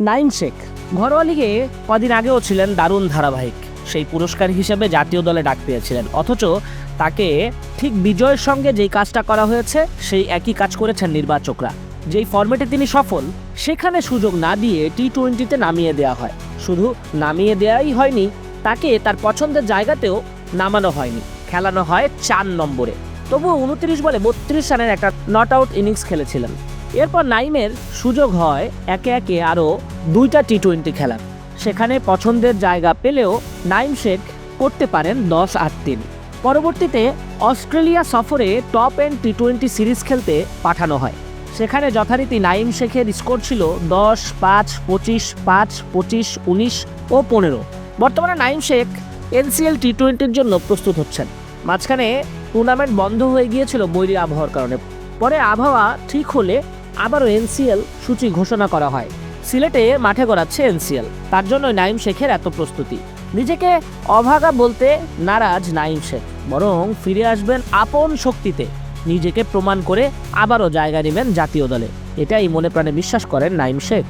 নাইম শেখ। ঘরোয়া লিগে কদিন আগেও ছিলেন দারুণ ধারাবাহিক। সেই পুরস্কার হিসেবে জাতীয় দলে ডাক পেয়েছিলেন। অথচ তাকে ঠিক বিজয়ের সঙ্গে যেই কাজটা করা হয়েছে, সেই একই কাজ করেছেন নির্বাচকরা। যেই ফর্মেটে তিনি সফল, সেখানে সুযোগ না দিয়ে টি টোয়েন্টিতে নামিয়ে দেওয়া হয়। শুধু নামিয়ে দেওয়াই হয়নি, তাকে তার পছন্দের জায়গাতেও নামানো হয়নি। খেলানো হয় চার নম্বরে। তবুও উনত্রিশ বলে বত্রিশ রানের একটা নট আউট ইনিংস খেলেছিলেন। এরপর নাইমের সুযোগ হয় একে একে আরও দুইটা টি টোয়েন্টি খেলার। সেখানে পছন্দের জায়গা পেলেও নাইম শেখ করতে পারেন দশ আট তিন পরবর্তীতে অস্ট্রেলিয়া সফরে top and T twenty series খেলতে পাঠানো হয়। সেখানে যথারীতি নাইম শেখের স্কোর ছিল দশ, পাঁচ, পঁচিশ পাঁচ, পঁচিশ, উনিশ ও পনেরো। বর্তমানে নাইম শেখ এনসিএল টি টোয়েন্টির জন্য প্রস্তুত হচ্ছেন। মাঝখানে টুর্নামেন্ট বন্ধ হয়ে গিয়েছিল বৈরী আবহাওয়ার কারণে। পরে আবহাওয়া ঠিক হলে আবারও এনসিএল সূচি ঘোষণা করা হয়। সিলেটে মাঠে গড়াচ্ছে এনসিএল। তার জন্য নাইম শেখের এত প্রস্তুতি। নিজেকে অভাগা বলতে নারাজ নাইম শেখ। বরং ফিরে আসবেন আপন শক্তিতে। নিজেকে প্রমাণ করে আবারও জায়গা নেবেন জাতীয় দলে। এটাই মনে প্রাণে বিশ্বাস করেন নাইম শেখ।